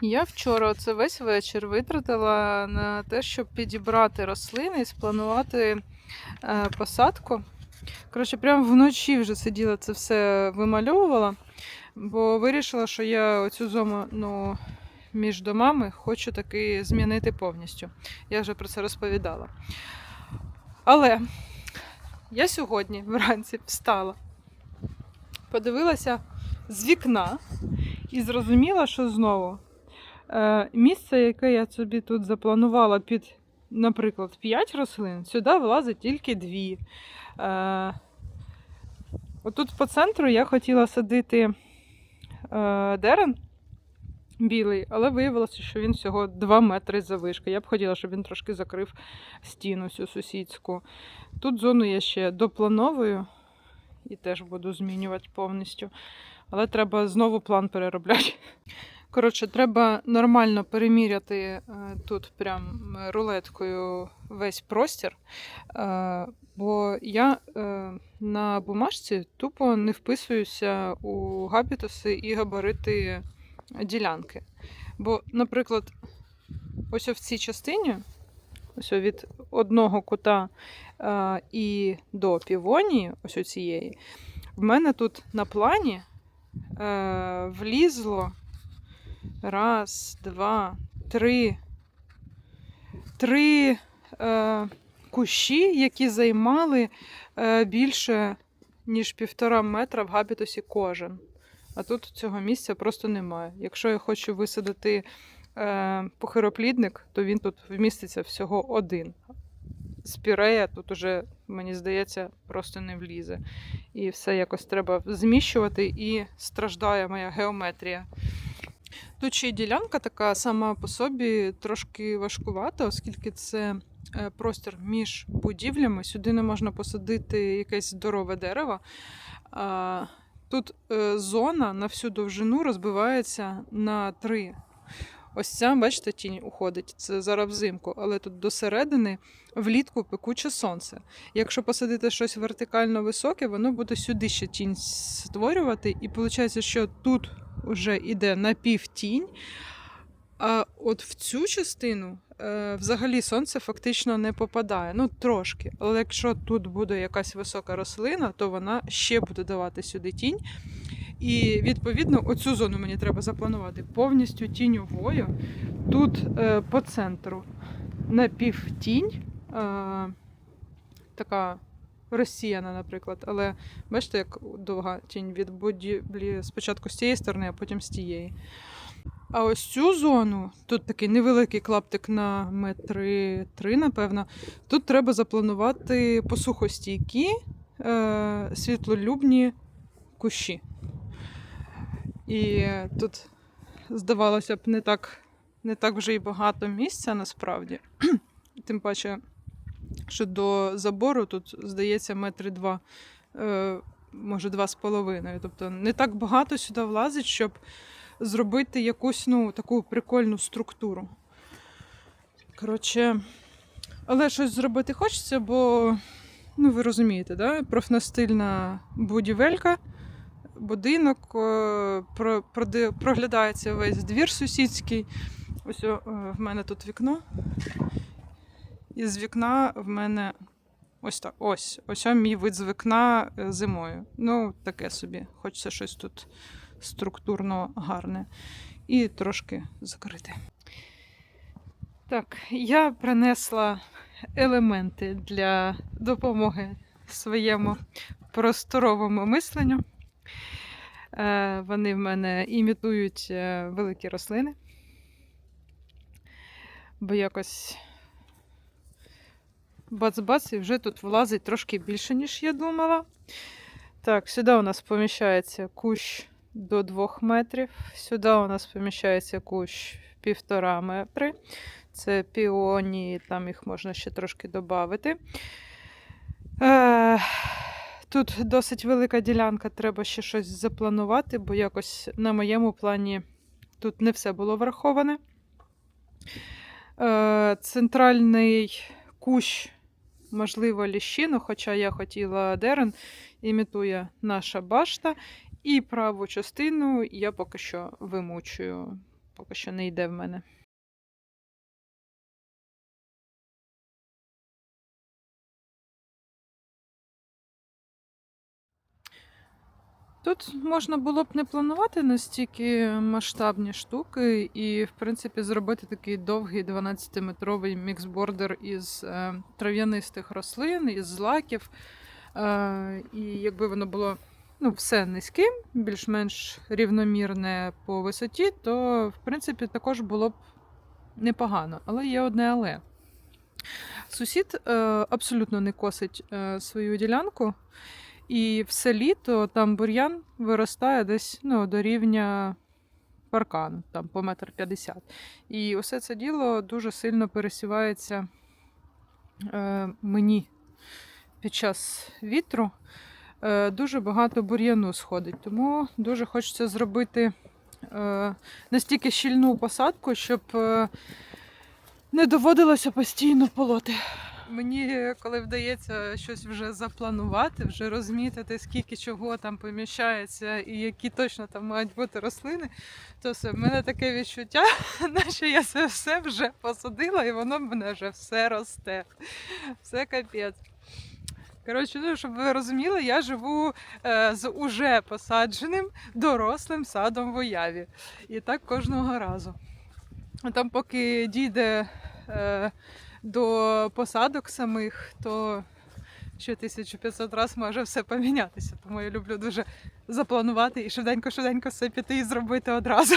Я вчора це весь вечір витратила на те, щоб підібрати рослини і спланувати е, посадку. Коротше, прямо вночі вже сиділа це все вимальовувала, бо вирішила, що я оцю зону ну, між домами хочу таки змінити повністю. Я вже про це розповідала. Але я сьогодні вранці встала, подивилася з вікна і зрозуміла, що знову місце, яке я собі тут запланувала під, наприклад, 5 рослин, сюди влазить тільки 2. Е, отут по центру я хотіла садити е, дерен білий, але виявилося, що він всього 2 метри завишки. Я б хотіла, щоб він трошки закрив стіну цю сусідську. Тут зону я ще доплановую і теж буду змінювати повністю. Але треба знову план переробляти. Коротше, треба нормально переміряти е, тут прям е, рулеткою весь простір. Е, бо я на бумажці тупо не вписуюся у габітуси і габарити ділянки. Бо, наприклад, ось в цій частині, ось від одного кута і до півонії, ось у цієї, в мене тут на плані влізло раз, два, три, три е, кущі, які займали е, більше, ніж півтора метра в габітусі кожен. А тут цього місця просто немає. Якщо я хочу висадити е, похироплідник, то він тут вміститься всього один. Спірея тут уже, мені здається, просто не влізе. І все якось треба зміщувати, і страждає моя геометрія. Тут ще й ділянка така сама по собі трошки важкувата, оскільки це е, простір між будівлями. Сюди не можна посадити якесь здорове дерево. Тут е, зона на всю довжину розбивається на три. Ось ця, бачите, тінь уходить. Це зараз взимку, але тут до середини влітку пекуче сонце. Якщо посадити щось вертикально високе, воно буде сюди ще тінь створювати. І виходить, що тут вже йде напівтінь, а от в цю частину е, взагалі сонце фактично не попадає. Ну, трошки. Але якщо тут буде якась висока рослина, то вона ще буде давати сюди тінь. І відповідно оцю зону мені треба запланувати повністю тіньовою. Тут е, по центру напівтінь, е, така розсіяна, наприклад. Але бачите, як довга тінь від будівлі спочатку з цієї сторони, а потім з тієї. А ось цю зону, тут такий невеликий клаптик на метри три, напевно. Тут треба запланувати посухостійкі е, світлолюбні кущі. І тут, здавалося б, не так, не так вже і багато місця насправді. Тим паче, що до забору тут, здається, метри два, е, може, два з половиною. Тобто не так багато сюди влазить, щоб зробити якусь ну, таку прикольну структуру. Коротше, але щось зробити хочеться, бо, ну, ви розумієте, да? профнастильна будівелька, будинок, е, про- проглядається весь двір сусідський. Ось о, е, в мене тут вікно. І з вікна в мене ось так. Ось. Ось мій вид з вікна е, зимою. Ну, таке собі. Хочеться щось тут структурно гарне. І трошки закрити. Так, я принесла елементи для допомоги своєму просторовому мисленню. Е, Вони в мене імітують е, великі рослини. Бо якось бац-бац, і вже тут влазить трошки більше, ніж я думала. Так, сюди у нас поміщається кущ до 2 метрів. Сюди у нас поміщається кущ півтора метри. Це піоні, там їх можна ще трошки додати. Е, тут досить велика ділянка, треба ще щось запланувати, бо якось на моєму плані тут не все було враховане. Е, центральний кущ, можливо, ліщину, хоча я хотіла дерен, імітує наша башта. І праву частину я поки що вимучую. поки що не йде в мене. Тут можна було б не планувати настільки масштабні штуки, і, в принципі, зробити такий довгий 12-метровий міксбордер із е, трав'янистих рослин, із злаків. Е, і якби воно було ну, все низьким, більш-менш рівномірне по висоті, то в принципі також було б непогано. Але є одне але. Сусід е, абсолютно не косить е, свою ділянку. І все літо там бур'ян виростає десь ну, до рівня паркану, там по метр п'ятдесят. І усе це діло дуже сильно пересівається е, мені під час вітру. Е, дуже багато бур'яну сходить. Тому дуже хочеться зробити е, настільки щільну посадку, щоб е, не доводилося постійно полоти. Мені, коли вдається щось вже запланувати, вже розмітити, скільки чого там поміщається і які точно там мають бути рослини, то в мене таке відчуття, наче я це все вже посадила, і воно в мене вже все росте. Все капець. Коротше, ну, щоб ви розуміли, я живу е, з уже посадженим дорослим садом в уяві. І так кожного разу. Там, поки дійде е, до посадок самих, то ще 1500 раз може все помінятися. Тому я люблю дуже запланувати і швиденько-швиденько все піти і зробити одразу.